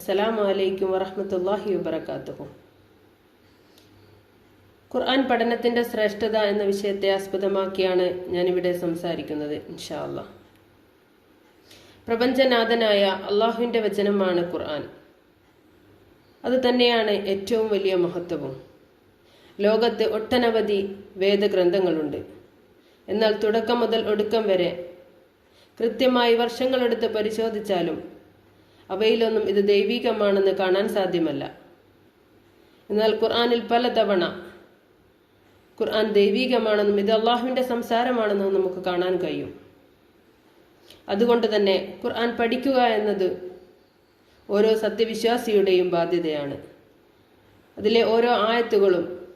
അസ്സലാമു അലൈക്കും വറഹ്മത്തുള്ളാഹി വബറകാതുഹു ഖുർആൻ പഠനത്തിന്റെ ശ്രേഷ്ഠത എന്ന വിഷയത്തെ ആസ്പദമാക്കിയാണ് ഞാനിവിടെ സംസാരിക്കുന്നത് ഇൻഷാ പ്രപഞ്ചനാഥനായ അള്ളാഹുവിന്റെ വചനമാണ് ഖുർആൻ. അത് തന്നെയാണ് ഏറ്റവും വലിയ മഹത്വവും. ലോകത്ത് ഒട്ടനവധി വേദഗ്രന്ഥങ്ങളുണ്ട്. എന്നാൽ തുടക്കം മുതൽ ഒടുക്കം വരെ കൃത്യമായി വർഷങ്ങളെടുത്ത് പരിശോധിച്ചാലും അവയിലൊന്നും ഇത് ദൈവികമാണെന്ന് കാണാൻ സാധ്യമല്ല. എന്നാൽ ഖുർആനിൽ പലതവണ ഖുർആൻ ദൈവികമാണെന്നും ഇത് അള്ളാഹുവിന്റെ സംസാരമാണെന്നും നമുക്ക് കാണാൻ കഴിയും. അതുകൊണ്ട് തന്നെ ഖുർആൻ പഠിക്കുക എന്നത് ഓരോ സത്യവിശ്വാസിയുടെയും ബാധ്യതയാണ്. അതിലെ ഓരോ ആയത്തുകളും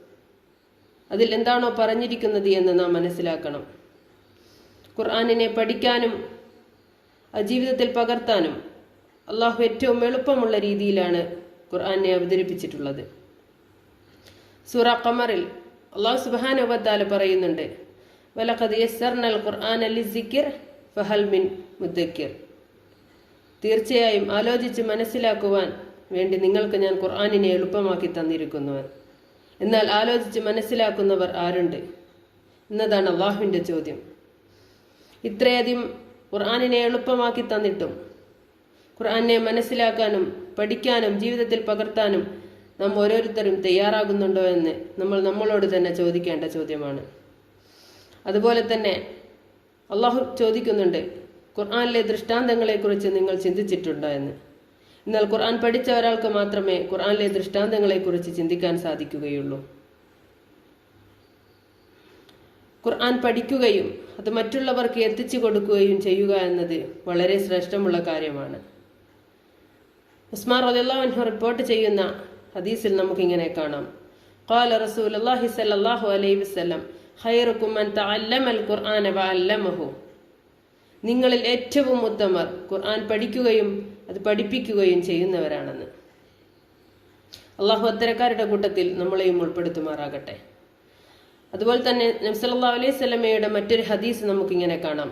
അതിൽ എന്താണോ പറഞ്ഞിരിക്കുന്നത് എന്ന് നാം മനസ്സിലാക്കണം. ഖുർആാനിനെ പഠിക്കാനും ജീവിതത്തിൽ പകർത്താനും അള്ളാഹു ഏറ്റവും എളുപ്പമുള്ള രീതിയിലാണ് ഖുർആാനെ അവതരിപ്പിച്ചിട്ടുള്ളത്. സൂറ ഖമറിൽ അള്ളാഹു സുബാനുബത്താല പറയുന്നുണ്ട് യസ്സർനൽ ഫഹൽ മിൻ മുദ്ദക്കിർ തീർച്ചയായും ആലോചിച്ച് മനസ്സിലാക്കുവാൻ വേണ്ടി നിങ്ങൾക്ക് ഞാൻ ഖുർആാനിനെ എളുപ്പമാക്കി തന്നിരിക്കുന്നു എന്നാൽ ആലോചിച്ച് മനസ്സിലാക്കുന്നവർ ആരുണ്ട്? എന്നതാണ് അള്ളാഹുവിന്റെ ചോദ്യം. ഇത്രയധികം ഖുർആാനിനെ എളുപ്പമാക്കി തന്നിട്ടും ഖുർആാനെ മനസ്സിലാക്കാനും പഠിക്കാനും ജീവിതത്തിൽ പകർത്താനും നാം ഓരോരുത്തരും തയ്യാറാകുന്നുണ്ടോ എന്ന് നമ്മൾ നമ്മളോട് തന്നെ ചോദിക്കേണ്ട ചോദ്യമാണ്. അതുപോലെ തന്നെ അള്ളാഹു ചോദിക്കുന്നുണ്ട് ഖുർആാനിലെ ദൃഷ്ടാന്തങ്ങളെക്കുറിച്ച് നിങ്ങൾ ചിന്തിച്ചിട്ടുണ്ടോ എന്ന്. എന്നാൽ ഖുർആൻ പഠിച്ച ഒരാൾക്ക് മാത്രമേ ഖുർആനിലെ ദൃഷ്ടാന്തങ്ങളെക്കുറിച്ച് ചിന്തിക്കാൻ സാധിക്കുകയുള്ളൂ. ഖുർആൻ പഠിക്കുകയും അത് മറ്റുള്ളവർക്ക് എത്തിച്ചു കൊടുക്കുകയും ചെയ്യുക എന്നത് വളരെ ശ്രേഷ്ഠമുള്ള കാര്യമാണ്. ഉസ്മാൻ റലിള്ളാഹു റിപ്പോർട്ട് ചെയ്യുന്ന ഹദീസിൽ നമുക്കിങ്ങനെ കാണാം قال رسول الله صلى الله عليه وسلم خيركم من تعلم القرآن وعلمه നിങ്ങളിൽ ഏറ്റവും ഉത്തമർ ഖുർആൻ പഠിക്കുകയും അത് പഠിപ്പിക്കുകയും ചെയ്യുന്നവരാണെന്ന് അള്ളാഹു അത്തരക്കാരുടെ കൂട്ടത്തിൽ നമ്മളെയും ഉൾപ്പെടുത്തുമാറാകട്ടെ അതുപോലെ തന്നെ നബ്സല്ലാ അലൈഹി സ്വലമയുടെ മറ്റൊരു ഹദീസ് നമുക്കിങ്ങനെ കാണാം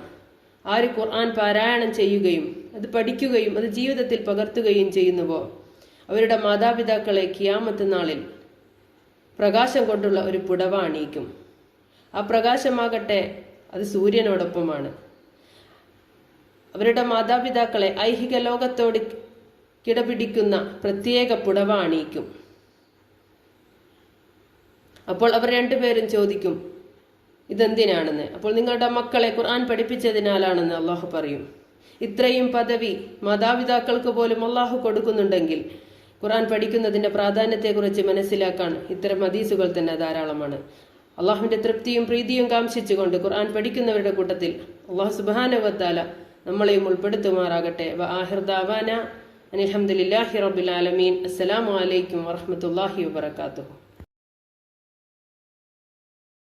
ആര് ഖുർആൻ പാരായണം ചെയ്യുകയും അത് പഠിക്കുകയും അത് ജീവിതത്തിൽ പകർത്തുകയും ചെയ്യുന്നുവോ? അവരുടെ മാതാപിതാക്കളെ കിയാമത്ത് നാളിൽ പ്രകാശം കൊണ്ടുള്ള ഒരു പുടവ അണിയിക്കും. ആ പ്രകാശമാകട്ടെ അത് സൂര്യനോടൊപ്പമാണ്. അവരുടെ മാതാപിതാക്കളെ ഐഹിക ലോകത്തോട് കിടപിടിക്കുന്ന പ്രത്യേക പുടവ അണിയിക്കും. അപ്പോൾ അവർ രണ്ടുപേരും ചോദിക്കും ഇതെന്തിനാണെന്ന്? അപ്പോൾ നിങ്ങളുടെ മക്കളെ ഖുർആൻ പഠിപ്പിച്ചതിനാലാണെന്ന് അള്ളാഹു പറയും. ഇത്രയും പദവി മാതാപിതാക്കൾക്ക് പോലും അള്ളാഹു കൊടുക്കുന്നുണ്ടെങ്കിൽ ഖുർആൻ പഠിക്കുന്നതിന്റെ പ്രാധാന്യത്തെക്കുറിച്ച് മനസ്സിലാക്കാൻ ഇത്തരം ഹദീസുകൾ തന്നെ ധാരാളമാണ്. അള്ളാഹുവിന്റെ തൃപ്തിയും പ്രീതിയും കാംക്ഷിച്ചുകൊണ്ട് ഖുർആൻ പഠിക്കുന്നവരുടെ കൂട്ടത്തിൽ അള്ളാഹു സുബാനവത്താല നമ്മളെയും ഉൾപ്പെടുത്തുമാറാകട്ടെ. വ ആഹിർ ദാവാന അനിൽഹമുല്ലാഹി റബുൽ ആലമീൻ. അസ്സലാമു അലൈക്കും വറഹമത്തല്ലാഹി വബർക്കാത്തു